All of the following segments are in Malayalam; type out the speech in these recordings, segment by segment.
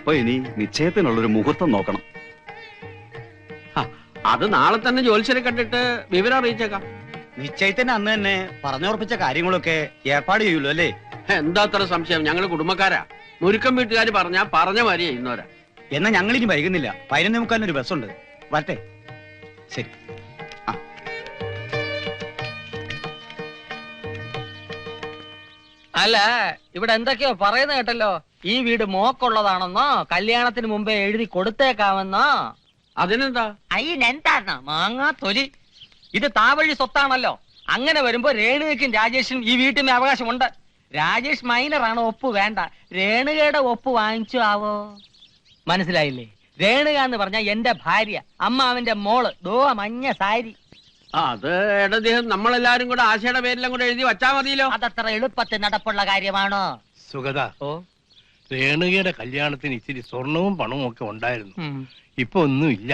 അപ്പൊ ഇനി നിശ്ചയത്തിനുള്ളൊരു മുഹൂർത്തം നോക്കണം. അത് നാളെ തന്നെ ജോത്സ്യരെ കണ്ടിട്ട് വിവരം അറിയിച്ചേക്കാം. നിശ്ചയത്തിന് അന്ന് തന്നെ പറഞ്ഞുറപ്പിച്ച കാര്യങ്ങളൊക്കെ ഏർപ്പാട് ചെയ്യുള്ളൂ അല്ലേ? എന്താ അത്ര സംശയം? ഞങ്ങൾ കുടുംബക്കാരാ. മുരുക്കം വീട്ടുകാർ പറഞ്ഞാ പറഞ്ഞ മാതിരി ചെയ്യുന്നവരാ എന്നാ ഞങ്ങൾ ഇനി വൈകുന്നില്ല. പതിനൊന്ന് മുക്കാലിന് ഒരു ബസ്സുണ്ട്. വരട്ടെ. ശരി. അല്ല ഇവിടെ എന്തൊക്കെയോ പറയുന്ന കേട്ടല്ലോ. ഈ വീട് മോക്കുള്ളതാണെന്നോ കല്യാണത്തിന് മുമ്പേ എഴുതി കൊടുത്തേക്കാമെന്നോ? അതിനെന്താ? അയ്യെന്താ മാങ്ങാ തൊലി ഇത് താവഴി സ്വത്താണല്ലോ. അങ്ങനെ വരുമ്പോ രേണുകയ്ക്കും രാജേഷിനും ഈ വീട്ടിന് അവകാശമുണ്ട്. രാജേഷ് മൈനറാണ് ഒപ്പ് വേണ്ട. രേണുകയുടെ ഒപ്പ് വാങ്ങിച്ചു ആവോ? മനസ്സിലായില്ലേ? രേണുക എന്ന് പറഞ്ഞ എന്റെ ഭാര്യ അമ്മാവിന്റെ മോൾ. ദോ മഞ്ഞ സാരി. അത് ഇടദ്ദേഹം നമ്മളെല്ലാരും കൂടെ ആശയുടെ പേരിലും കൂടെ എഴുതി വച്ചാ മതിയല്ലോ. അതത്ര എളുപ്പത്തിൽ നടപ്പുള്ള കാര്യമാണോ? സുഗത ഓ? രേണുകയുടെ കല്യാണത്തിന് ഇച്ചിരി സ്വർണവും പണവും ഒക്കെ ഉണ്ടായിരുന്നു. ഇപ്പൊ ഒന്നുമില്ല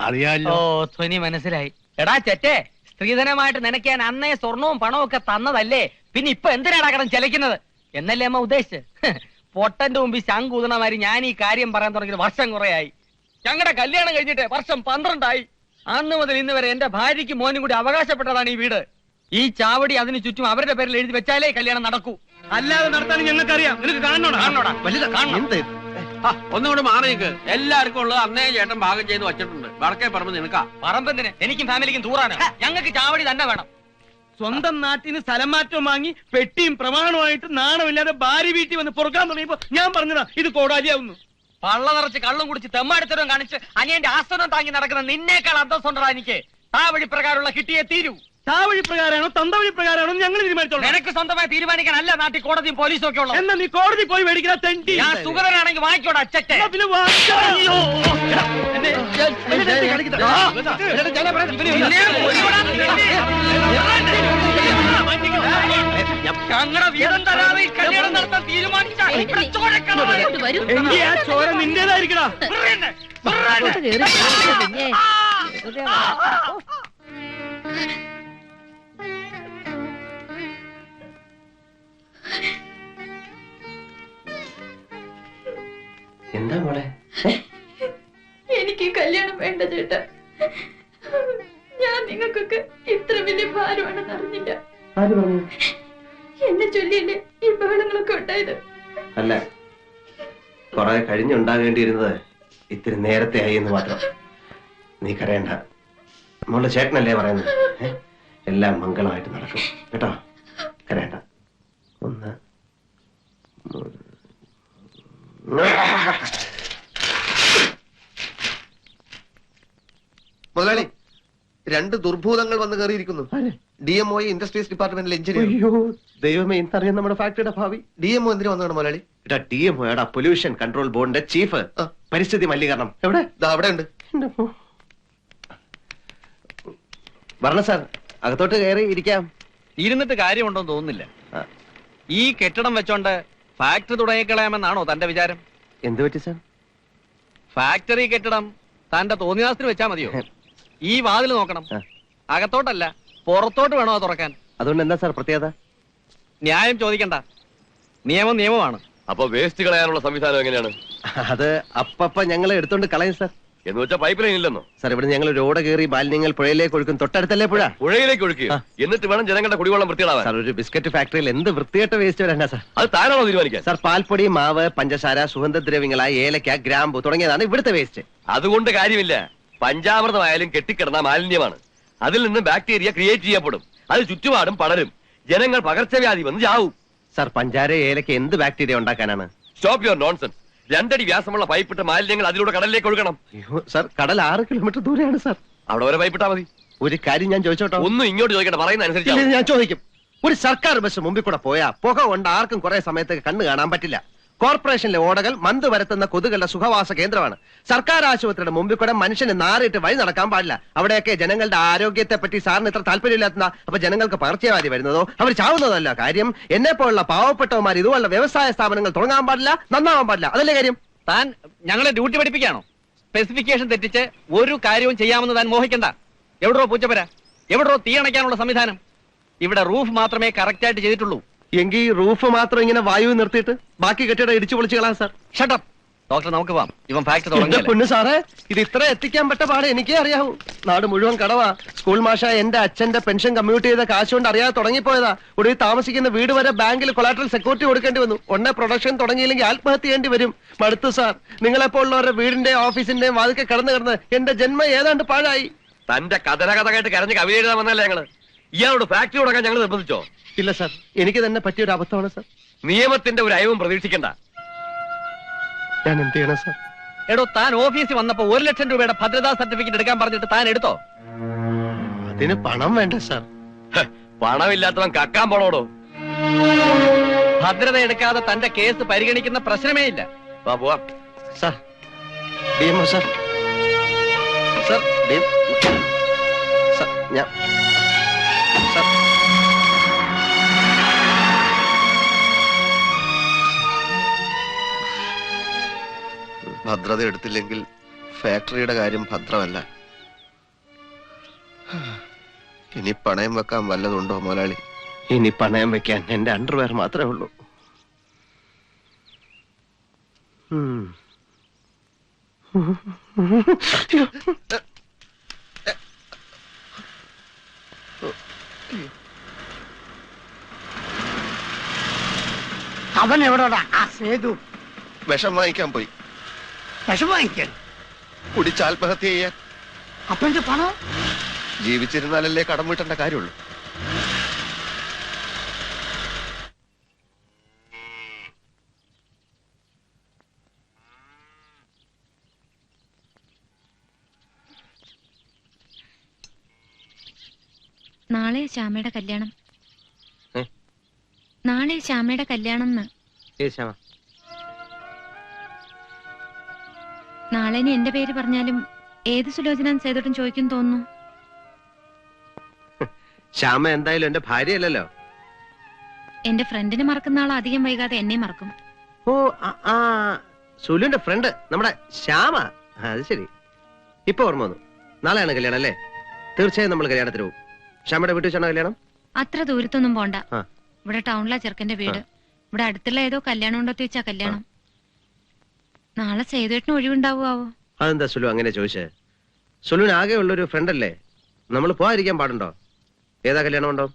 അറിയാലോ? ഓ ധ്വനി മനസ്സിലായി. എടാ ചെറ്റേ സ്ത്രീധനമായിട്ട് നനയ്ക്കാൻ അന്നേ സ്വർണവും പണവും ഒക്കെ തന്നതല്ലേ? പിന്നെ ഇപ്പൊ എന്തിനാണ് കടം ചെലക്കുന്നത് എന്നല്ലേ അമ്മ ഉദ്ദേശിച്ച്? പൊട്ടന്റെ മുമ്പിൽ ശങ്കൂതണമാരി ഞാൻ ഈ കാര്യം പറയാൻ തുടങ്ങിയത് വർഷം കുറയായി. ഞങ്ങളുടെ കല്യാണം കഴിഞ്ഞിട്ട് വർഷം പന്ത്രണ്ടായി. അന്ന് മുതൽ ഇന്ന് വരെ എന്റെ ഭാര്യയ്ക്ക് മോനും കൂടി അവകാശപ്പെട്ടതാണ് ഈ വീട്. ഈ ചാവടി അതിന് ചുറ്റും അവരുടെ പേരിൽ എഴുതി വെച്ചാലേ കല്യാണം നടക്കൂ. അല്ലാതെ നടത്താൻ ഞങ്ങൾക്കറിയാം. നിനക്ക് കാണണോടാ? കാണണോടാ. വലുതാ കാണണം. എന്ത് ഒന്നുകൂടെ മാറി നിൽക്ക്. എല്ലാവർക്കും ഉള്ളത് അന്നേ ചേട്ടൻ ഭാഗം ചെയ്ത് വെച്ചിട്ടുണ്ട്. വടക്കേ പറമ്പ് നിനക്കാ. പറമ്പെന്തിന്? എനിക്കും ഫാമിലിക്കും ദൂറാണ് ഞങ്ങൾക്ക് ചാവടി തന്നെ വേണം. സ്വന്തം നാട്ടിന് സ്ഥലം മാറ്റം വാങ്ങി പെട്ടിയും പ്രമാണമായിട്ട് നാണമില്ലാതെ ഭാര്യ വീട്ടിൽ വന്ന് പുറക്കാൻ തുടങ്ങിയപ്പോ ഞാൻ പറഞ്ഞതാ ഇത് കോടാലിയാവുന്നു. പള്ള നിറച്ച് കള്ളും കുടിച്ച് തെമ്മാടിത്തരം കാണിച്ച് അനിയന്റെ ആസനം താങ്ങി നടക്കുന്ന നിന്നേക്കാൾ അന്തസ്സുണ്ടാ എനിക്ക്. ആ വഴി പ്രകാരമുള്ള കിട്ടിയേ തീരൂ. താ വഴി പ്രകാരമാണോ തന്തവഴി പ്രകാരമാണോ ഞങ്ങൾ തീരുമാനിച്ചോളാം. നിനക്ക് സ്വന്തമായി തീരുമാനിക്കാൻ അല്ല നാട്ടിൽ കോടതിയും പോലീസും ഒക്കെ ഉള്ളത്. എന്നാ നീ കോടതി പോയി മേടിക്കുന്ന തെണ്ടി. ഞാൻ സുഗതനാണെങ്കിൽ വാങ്ങിക്കോടാ അച്ചട്ടെ എന്നാ പിന്നെ വാ- അയ്യോ. എന്നെ- എന്നെ നിർത്തി കളിക്കണ്ട. ആ. ഞങ്ങളുടെ വീതം തരാതെ ഈ കല്യാണം നടത്താൻ തീരുമാനിച്ചാൽ ചോര നിന്റേതായിരിക്കടാ. വിറയന്നെ, എന്താ മോളെ? എനിക്ക് കല്യാണം വേണ്ട ചേട്ടാ. ഞാൻ നിങ്ങൾക്കൊക്കെ ഇത്ര വലിയ ഭാരമാണെന്ന് അറിഞ്ഞില്ല. എന്നെ ചൊല്ലിയല്ലേ ഈ ബഹളങ്ങളൊക്കെ ഉണ്ടായത്? അല്ല കുറെ കഴിഞ്ഞുണ്ടാകേണ്ടിയിരുന്നത് ഇത്തിരി നേരത്തെ ആയി എന്ന് മാത്രം. നീ കരയണ്ട. മോളുടെ ചേട്ടനല്ലേ പറയുന്നത്? എല്ലാം മംഗളമായിട്ട് നടക്കും. കേട്ടോ? കരയണ്ട. ഒന്ന് മൂന്ന്. മുതലാളി രണ്ട് ദുർഭൂതങ്ങൾ വന്ന് കയറിയിരിക്കുന്നു. ഡി എം ഒ ഇൻഡസ്ട്രീസ് ഡിപ്പാർട്ട്മെന്റിലെ എഞ്ചിനീയർ അയ്യോ ദൈവമേ ഇന്നറിയാം നമ്മുടെ ഫാക്ടറിയുടെ ഭാവി. ഡി എം ഒ എന്തിനു വന്നതാണ് മുതലാളി? എടാ ടി എം എടാ പൊല്യൂഷൻ കൺട്രോൾ ബോർഡിന്റെ ചീഫ് പരിസ്ഥിതി മലിനീകരണം. എവിടെ? ദാ അവിടെ ഉണ്ട്. വരണ സാർ അകത്തോട്ട് കയറി ഇരിക്കാം. ഇരുന്നിട്ട് കാര്യമുണ്ടോന്ന് തോന്നുന്നില്ല. ഈ കെട്ടിടം വെച്ചോണ്ട് ഫാക്ടറി തുടങ്ങിക്കളയാമെന്നാണോ തന്റെ വിചാരം? എന്ത് പറ്റി സാർ? ഫാക്ടറി കെട്ടിടം തന്റെ തോന്നിയാസത്തിന് വെച്ചാ മതിയോ? ഈ വാതിൽ നോക്കണം. അകത്തോട്ടല്ല പുറത്തോട്ട് വേണോ തുറക്കാൻ? അതുകൊണ്ട് എന്താ സാർ പ്രത്യേകത? ന്യായം ചോദിക്കണ്ട. നിയമം നിയമമാണ്. അപ്പൊ വേസ്റ്റ് കളയാനുള്ള സംവിധാനം എങ്ങനെയാണ്? അത് അപ്പപ്പ ഞങ്ങളെ എടുത്തോണ്ട് കളയും സാർ. എന്ന് വെച്ചാൽ പൈപ്പ് ലൈൻ ഇല്ലെന്നോ? സാർ ഇവിടെ ഞങ്ങൾ റോഡ് കയറി മാലിന്യങ്ങൾ പുഴയിലേക്ക് ഒഴുക്കും. തൊട്ടടുത്തല്ലേ പുഴ? പുഴയിലേക്ക് ഒഴുക്കുക എന്നിട്ട് വേണം ജനങ്ങളുടെ കുടിവെള്ളം വൃത്തിയിടാവാൻ സാർ ഒരു ബിസ്ക്കറ്റ് ഫാക്ടറിയിൽ എന്ത് വൃത്തികെട്ട വേസ്റ്റ് വരണ്ട സാർ. അത് താനാണോ തീരുമാനിക്കാൻ? സാർ പാൽപ്പൊടി മാവ് പഞ്ചസാര സുഗന്ധദ്രവ്യങ്ങളായ ഏലക്ക ഗ്രാമ്പു തുടങ്ങിയതാണ് ഇവിടുത്തെ വേസ്റ്റ് അതുകൊണ്ട് കാര്യമില്ല. പഞ്ചാമൃതമായാലും കെട്ടിക്കിടന്ന മാലിന്യമാണ്. അതിൽ നിന്ന് ബാക്ടീരിയ ക്രിയേറ്റ് ചെയ്യപ്പെടും. അത് ചുറ്റുപാടും പടരും. ജനങ്ങൾ പകർച്ചവ്യാധി വന്ന് ചാവും. സാർ പഞ്ചാര ഏലക്ക എന്ത് ബാക്ടീരിയ ഉണ്ടാക്കാനാണ്? സ്റ്റോപ്പ് യുവർ നോൺസെൻസ് രണ്ടടി വ്യാസമുള്ള പൈപ്പിട്ട മാലിന്യങ്ങൾ അതിലൂടെ കടലിലേക്ക് ഒഴുകണം. സർ കടൽ ആറ് കിലോമീറ്റർ ദൂരെയാണ് സാർ. അവിടെ വരെ പൈപ്പിട്ടാ മതി. ഒരു കാര്യം ഞാൻ ചോദിച്ചോട്ടോ? ഒന്നും ഇങ്ങോട്ട് ചോദിക്കട്ടെ പറയുന്ന അനുസരിച്ച് ഞാൻ ചോദിക്കും. ഒരു സർക്കാർ ബസ് മുമ്പിൽ കൂടെ പോയാ പുക കൊണ്ട് ആർക്കും കുറെ സമയത്തേക്ക് കണ്ണു കാണാൻ പറ്റില്ല. കോർപ്പറേഷനിലെ ഓടകൾ മന്ത് വരത്തുന്ന കൊതുകളുടെ സുഖവാസ കേന്ദ്രമാണ്. സർക്കാർ ആശുപത്രിയുടെ മുമ്പിൽ കൂടെ മനുഷ്യന് നാറിയിട്ട് വഴി നടക്കാൻ പാടില്ല. അവിടെയൊക്കെ ജനങ്ങളുടെ ആരോഗ്യത്തെ പറ്റി സാറിന് ഇത്ര താല്പര്യമില്ലാത്ത അപ്പൊ ജനങ്ങൾക്ക് പകർച്ചവ്യാധി വരുന്നതോ? അവർ ചാവുന്നതല്ല. കാര്യം എന്നെ പോലുള്ള പാവപ്പെട്ടവന്മാർ ഇതുപോലുള്ള വ്യവസായ സ്ഥാപനങ്ങൾ തുടങ്ങാൻ പാടില്ല നന്നാവാൻ പാടില്ല. അതല്ലേ കാര്യം? താൻ ഞങ്ങളെ ഡ്യൂട്ടി പഠിപ്പിക്കാണോ സ്പെസിഫിക്കേഷൻ തെറ്റിച്ച് ഒരു കാര്യവും ചെയ്യാമെന്ന് താൻ മോഹിക്കണ്ട. എവിടോ പൂച്ചപ്പര. എവിടോ തീ അണയ്ക്കാനുള്ള സംവിധാനം. ഇവിടെ റൂഫ് മാത്രമേ കറക്റ്റ് ആയിട്ട് ചെയ്തിട്ടുള്ളൂ. എങ്കിൽ റൂഫ് മാത്രം ഇങ്ങനെ വായു നിർത്തിയിട്ട് ബാക്കി കെട്ടിടം ഇടിച്ചു പൊളിച്ചു കളാം സാർ ഷട്ടപ്പ് ഡോക്ടർ നമുക്ക് പോവാം. ഇവൻ ഫാക്ടറി എന്റെ തുടങ്ങി പൊന്നു സാറേ ഇത് ഇത്ര എത്തിക്കാൻ പറ്റ പാടെ എനിക്കേ അറിയാവൂ. നാട് മുഴുവൻ കടവാ. സ്കൂൾ മാഷ എന്റെ അച്ഛന്റെ പെൻഷൻ കമ്മ്യൂട്ട് ചെയ്ത കാശ് കൊണ്ട് അറിയാതെ തുടങ്ങിപ്പോയതാ. ഒടുവിൽ താമസിക്കുന്ന വീട് വരെ ബാങ്കിൽ കൊളാട്രൽ സെക്യൂരിറ്റി കൊടുക്കേണ്ടി വന്നു. ഉടനെ പ്രൊഡക്ഷൻ തുടങ്ങിയില്ലെങ്കിൽ ആത്മഹത്യ ചെയ്യേണ്ടി വരും. മടുത്തു സാർ നിങ്ങളെപ്പോലുള്ളവരുടെ വീടിന്റെ ഓഫീസിന്റെയും വാതിക്കെ കടന്നു കിടന്ന് എന്റെ ജന്മം ഏതാണ്ട് പാഴായി. തന്റെ കഥന കഥ കേട്ട് കരഞ്ഞ് കവിത എഴുതാൻ വന്നല്ലേ ഞങ്ങൾ? ഇയാളോട് ഫാക്ടറി തുടങ്ങാൻ ഞങ്ങൾ നിർബന്ധിച്ചോ? ഇല്ല സർ. എനിക്ക് തന്നെ പറ്റിയ ഒരു അബദ്ധമാണ് സർ. നിയമത്തിന്റെ ഒരു അയവും പ്രതീക്ഷിക്കണ്ട. ഞാൻ എന്ത് ചെയ്യണം സാർ? എടോ താൻ ഓഫീസിൽ വന്നപ്പോ ഒരു ലക്ഷം രൂപയുടെ ഭദ്രതാ സർട്ടിഫിക്കറ്റ് എടുക്കാൻ പറഞ്ഞിട്ട് താൻ എടുത്തോ? അതിന് പണം വേണ്ട സർ. പണമില്ലാത്തവൻ കക്കാൻ പോണോടോ? ഭദ്രത എടുക്കാതെ തന്റെ കേസ് പരിഗണിക്കുന്ന പ്രശ്നമേ ഇല്ല. വാ sir sir D M sir sir D sir ഞാൻ സാർ ഭദ്രത എടുത്തില്ലെങ്കിൽ ഫാക്ടറിയുടെ കാര്യം ഭദ്രമല്ല. ഇനി പണയം വെക്കാൻ വല്ലതുണ്ടോ മുതലാളി ഇനി പണയം വെക്കാൻ എന്റെ അണ്ടർവെയർ മാത്രമേ ഉള്ളൂ. അവൻ എവിടെടാ? ആ സേതു. വിഷം വാങ്ങിക്കാൻ പോയി. വിഷം വാങ്ങിക്കാൻ കുടിച്ച് ആത്മഹത്യ ചെയ്യാൻ അപ്പന്റെ പണം? ജീവിച്ചിരുന്നാലല്ലേ കടം വീട്ടേണ്ട കാര്യമുള്ളൂ. നാളെ ശ്യാമയുടെ കല്യാണം. നാളെ ശ്യാമയുടെ കല്യാണം എന്ന്. ഏയ് ശ്യാമ. നാളെ ഇനി എന്റെ പേര് പറഞ്ഞാലും ഏത് സുലോചന സേതോട്ടും ചോദിക്കും തോന്നുന്നു. ശ്യാമ എന്തായാലും എന്റെ ഭാര്യയല്ലല്ലോ. എന്റെ ഫ്രണ്ടിനെ മറക്കുന്ന ആൾ അധികം വൈകാതെ എന്നെ മറക്കും. ഓ ആ, സുലുവിന്റെ ഫ്രണ്ട് നമ്മുടെ ശ്യാമ. അത് ശരി. ഇപ്പൊ ഓർമ്മ വന്നു. നാളെയാണ് കല്യാണം അല്ലേ? തീർച്ചയായും നമ്മൾ കല്യാണത്തിന് പോകും. ശ്യാമയുടെ വീട്ടിൽ വെച്ചാണോ കല്യാണം? അത്ര ദൂരത്തൊന്നും പോണ്ട. ആ. ഇവിടെ ടൗണിലാ ചെറുക്കന്റെ വീട്. ഇവിടെ അടുത്തുള്ള ഏതോ കല്യാണം ഉണ്ടോ ചോദിച്ചാ കല്യാണം. നാളെ സേതുവേട്ടിന് ഒഴിവുണ്ടാവുമാവോ അതെന്താ സുലു അങ്ങനെ ചോദിച്ചേ? സുലുവിന് ആകെ ഉള്ളൊരു ഫ്രണ്ട് അല്ലേ? നമ്മൾ പോകാതിരിക്കാൻ പാടുണ്ടോ? ഏതാ കല്യാണം ഉണ്ടോ?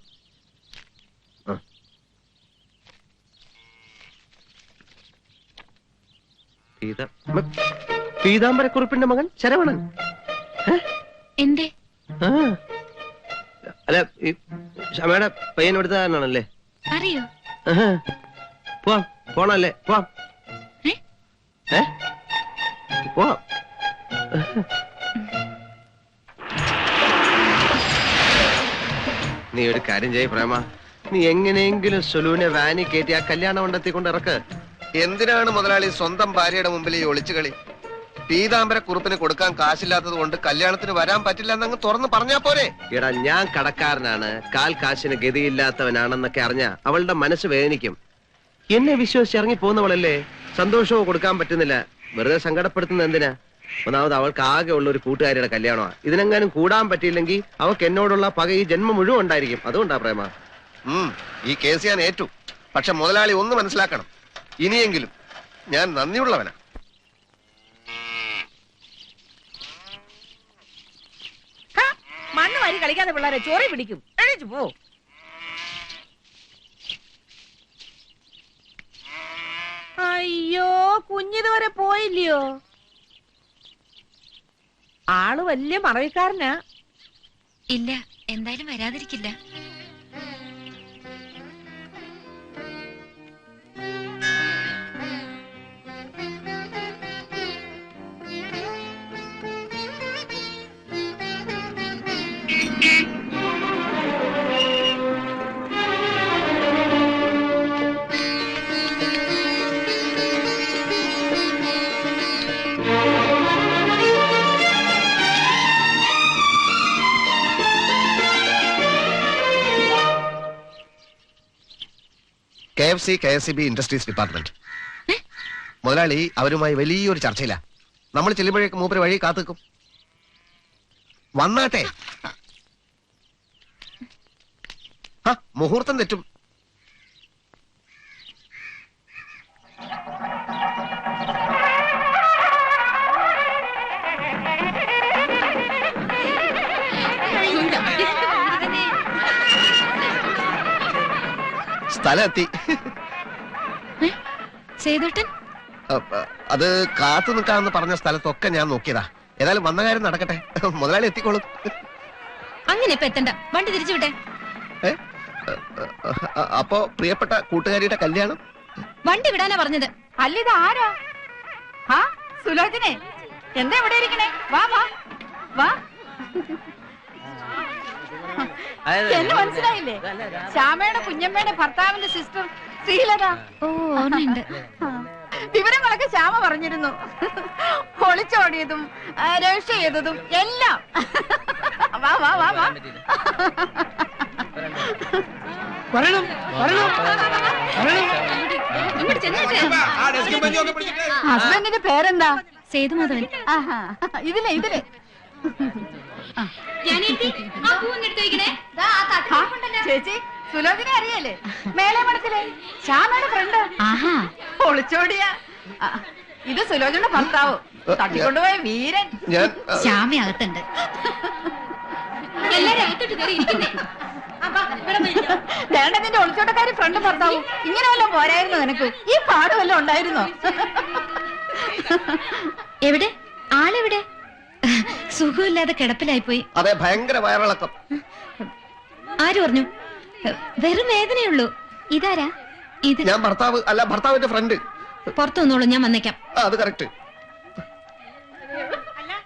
പീതാംബരക്കുറിപ്പിന്റെ മകൻ ശരവണൻ. എന്തേ. അല്ല ക്ഷമയുടെ പയ്യൻ എടുത്താണല്ലേ അറിയോ? പോവാം പോണല്ലേ? പോവാം? പോവാം നീ ഒരു കാര്യം ചെയ്യ പ്രേമ. നീ എങ്ങനെയെങ്കിലും സുലുവിനെ വാനി കയറ്റി ആ കല്യാണ മണ്ഡത്തി കൊണ്ട് ഇറക്ക്. എന്തിനാണ് മുതലാളി സ്വന്തം ഭാര്യയുടെ മുമ്പിൽ ഈ ഒളിച്ചു കളി? പീതാംബര കുറുപ്പിന് കൊടുക്കാൻ കാശില്ലാത്തത് കൊണ്ട് കല്യാണത്തിന് വരാൻ പറ്റില്ല എന്നങ്ങ് തുറന്ന് പറഞ്ഞാ പോരെ. എടാ ഞാൻ കടക്കാരനാണ്. കാൽ കാശിന് ഗതിയില്ലാത്തവനാണെന്നൊക്കെ അറിഞ്ഞ അവളുടെ മനസ്സ് വേദനിക്കും. എന്നെ വിശ്വസിച്ച് ഇറങ്ങി പോകുന്നവളല്ലേ? സന്തോഷവും കൊടുക്കാൻ പറ്റുന്നില്ല. വെറുതെ സങ്കടപ്പെടുത്തുന്നത് എന്തിനാ? ഒന്നാമത് അവൾക്ക് ആകെ ഉള്ള ഒരു കൂട്ടുകാരിയുടെ കല്യാണമാണ് ഇതിനെങ്ങാനും കൂടാൻ പറ്റിയില്ലെങ്കിൽ അവൾക്ക് എന്നോടുള്ള പക ഈ ജന്മം മുഴുവൻ ഉണ്ടായിരിക്കും. അതുകൊണ്ടാ പ്രേമ. ഉം ഈ കേസ് ഞാൻ ഏറ്റു. പക്ഷെ മുതലാളി ഒന്ന് മനസ്സിലാക്കണം. ഇനിയെങ്കിലും ഞാൻ നന്ദിയുള്ളവനാ. മണ്ണ് വാരി കളിക്കാതെ പിള്ളേരെ ചോറി പിടിക്കും. എണീച്ചു പോ അയ്യോ കുഞ്ഞിതുവരെ പോയില്ലയോ? ആൾ വലിയ മറവിക്കാരനാ. ഇല്ല എന്തായാലും വരാതിരിക്കില്ല. K F C K S C B industries department. മുതലാളി അവരുമായി വലിയൊരു ചർച്ചയില്ല നമ്മൾ ചെല്ലുമ്പോഴേക്ക് മൂപ്പര് വഴി കാത്തുക്കും. വന്നാട്ടെ. മുഹൂർത്തം തെറ്റും. സ്ഥലം എത്തി ഏ? സേതുവേട്ടൻ അപ്പ- അത് കാത്തു നിൽക്കാമെന്ന് പറഞ്ഞ സ്ഥലത്തൊക്കെ ഞാൻ നോക്കിയതാ. ഏതായാലും വന്ന കാര്യം നടക്കട്ടെ. മുതലാളി എത്തിക്കോളും. അങ്ങനെ ഇപ്പൊ എത്തണ്ട. വണ്ടി തിരിച്ചു വിട്ടെ? അപ്പോ പ്രിയപ്പെട്ട കൂട്ടുകാരിയുടെ കല്യാണം? വണ്ടി വിടാനാ പറഞ്ഞത്. അല്ല ഇത് ആരാ? ആ സുലോചനെ. എന്താ ഇവിടെ ഇരിക്കണേ? വാ വാ. വാ. എന്നെ മനസ്സിലായില്ലേ? ശ്യാമയുടെ കുഞ്ഞമ്മയുടെ ഭർത്താവിന്റെ സിസ്റ്റർ ശ്രീലത. ഓ ഓർമ്മയുണ്ട്. വിവരങ്ങളൊക്കെ ശ്യാമ പറഞ്ഞിരുന്നു. ഒളിച്ചോടിയതും രക്ഷ ചെയ്തതും എല്ലാം. വാ വാ വാ വാ. വരണം വരണം. ഹസ്ബൻഡിന്റെ പേരെന്താ? സേതുമാധവൻ. ആഹാ. ഇതിലെ ഇതിലെ. ചേച്ചി സുലോചനെ അറിയല്ലേ? മേലെ മഠത്തിലെ ശ്യാമയുടെ ഫ്രണ്ട്. ഒളിച്ചോടിയ. ഇത് സുലോചനയുടെ ഭർത്താവ്. തട്ടിക്കൊണ്ടുപോയ വീരൻ. ശ്യാമ അകത്തുണ്ട്. എല്ലാരും അകത്തോട്ട് കയറി ഇരിക്കുന്നേ. വേണ്ട നിന്റെ ഒളിച്ചോട്ടക്കാരി ഫ്രണ്ട് ഭർത്താവും. ഇങ്ങനെ വല്ലതും പോരായിരുന്നു നിനക്ക്? ഈ പാട് വല്ലതും ഉണ്ടായിരുന്നോ? എവിടെ? ആളെവിടെ? സുഖമില്ലാതെ കിടപ്പിലായി പോയി അതെ ഭയങ്കര വയറിളക്കം. ആര് പറഞ്ഞു? വെറും വേദനയുള്ളൂ. ഇതാരാ? ഇത് ഞാൻ ഭർത്താവ് അല്ല ഭർത്താവിന്റെ ഫ്രണ്ട് പുറത്തു വന്നോളൂ ഞാൻ വന്നേക്കാം. അത് കറക്റ്റ്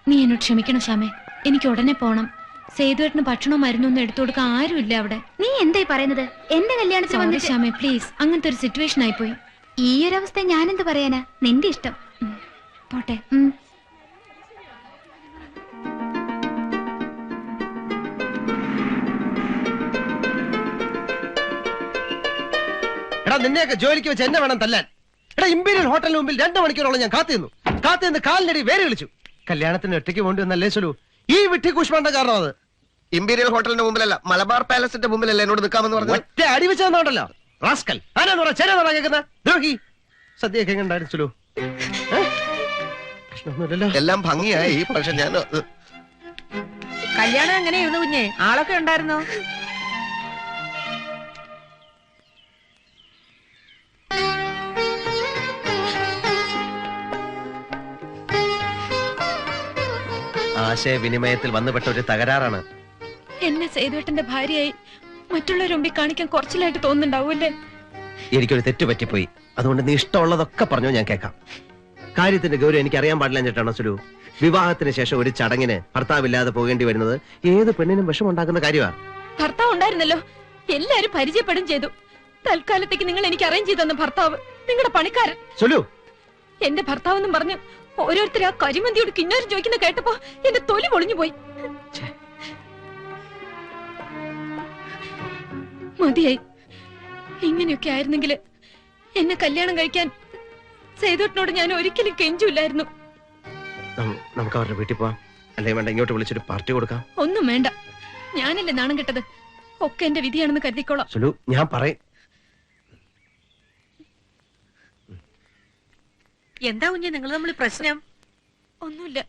നീ എന്നോട് ക്ഷമിക്കണം ശ്യാമേ. എനിക്ക് ഉടനെ പോണം. സേതുവേട്ടന് ഭക്ഷണവും മരുന്നൊന്നും എടുത്തു കൊടുക്കാൻ ആരുമില്ല അവിടെ. നീ എന്തായി പറയുന്നത്? എന്റെ കല്യാണത്തിന് വന്നു ശ്യാമേ പ്ലീസ് അങ്ങനത്തെ ഒരു സിറ്റുവേഷൻ ആയിപ്പോയി. ഈ ഒരു അവസ്ഥ ഞാൻ എന്ത് പറയാനാ? നിന്റെ ഇഷ്ടം. ഉം. പോട്ടെ. നിന്നെയൊക്കെ ജോലിക്ക് വെച്ച് എന്നെ വേണം തല്ലാൻ. എടാ ഇമ്പീരിയൽ ഹോട്ടലിന് മുമ്പിൽ രണ്ടു മണിക്കൂറോളം ഞാൻ കാത്തിരുന്നു. കാത്തിരുന്ന് കാലിനടി വേറെ വിളിച്ചു. കല്യാണത്തിന് ഒറ്റയ്ക്ക് പോണ്ടി വന്നല്ലേ സുലു? ഈ വിട്ടി കൂഷ്മാണ്ട കാരണം അത്? ഇമ്പീരിയൽ ഹോട്ടലിന്റെ മുമ്പിലല്ല മലബാർ പാലസിന്റെ മുമ്പിലല്ല എന്നോട് നിൽക്കാമെന്ന് പറഞ്ഞു ഒറ്റ അടി വെച്ച് തന്നോണ്ടല്ലോ റാസ്കൽ ആരാന്ന് പറ ചെറിയ കേൾക്കുന്ന ദ്രോഹി സദ്യയൊക്കെ സുലു? ഏ? പ്രശ്നമൊന്നുമില്ലല്ലോ. എല്ലാം ഭംഗിയായി പക്ഷെ ഞാൻ കല്യാണം എങ്ങനെയായിരുന്നു കുഞ്ഞേ? ആളൊക്കെ ഉണ്ടായിരുന്നോ? ആശയവിനിമയത്തിൽ വന്നുപെട്ട ഒരു തകരാറാണ്. എന്നെ സേതുവേട്ടന്റെ ഭാര്യയായി മറ്റുള്ളവരുടെ മുമ്പിൽ കാണിക്കാൻ കുറച്ചിലായിട്ട് തോന്നുന്നുണ്ടാവൂല്ലേ? എനിക്കൊരു തെറ്റ് പറ്റിപ്പോയി. അതുകൊണ്ട് നീ ഇഷ്ടമുള്ളതൊക്കെ പറഞ്ഞു ഞാൻ കേൾക്കാം. കാര്യത്തിന്റെ ഗൗരവം എനിക്ക് അറിയാൻ പാടില്ല ചേട്ടാണോ സുലു. വിവാഹത്തിന് ശേഷം ഒരു ചടങ്ങിന് ഭർത്താവില്ലാതെ പോകേണ്ടി വരുന്നത് ഏത് പെണ്ണിനും വിഷമുണ്ടാക്കുന്ന കാര്യമാണ് ഭർത്താവ് ഉണ്ടായിരുന്നല്ലോ. എല്ലാരും പരിചയപ്പെടും ചെയ്തു. തൽക്കാലത്തേക്ക് നിങ്ങൾ എനിക്ക് അറേഞ്ച് ചെയ്തു തന്ന ഭർത്താവ് നിങ്ങളുടെ പണിക്കാരൻ. സുലു! എന്റെ ഭർത്താവ് എന്നും പറഞ്ഞു ഓരോരുത്തർ ആ കരിമന്തിയോട് കിന്നോരം ചോദിക്കുന്ന കേട്ടപ്പോ എന്റെ തൊലി പൊളിഞ്ഞു പോയി. മതിയായി. ഇങ്ങനെയൊക്കെ ആയിരുന്നെങ്കിൽ എന്നെ കല്യാണം കഴിക്കാൻ സേതുട്ടിനോട് ഞാൻ ഒരിക്കലും കെഞ്ചില്ലായിരുന്നു. നമുക്ക് അവരുടെ വീട്ടിൽ പോവാം. അല്ലെങ്കിൽ വേണ്ട ഇങ്ങോട്ട് വിളിച്ചൊരു പാർട്ടി കൊടുക്കാം. ഒന്നും വേണ്ട. ഞാനല്ലേ നാണം കെട്ടത്. ഒക്കെ എന്റെ വിധിയാണെന്ന് കരുതിക്കോളാം. ഞാൻ പറയും. എന്താ കുഞ്ഞെ? നിങ്ങൾ തമ്മിൽ പ്രശ്നം? ഒന്നുമില്ല.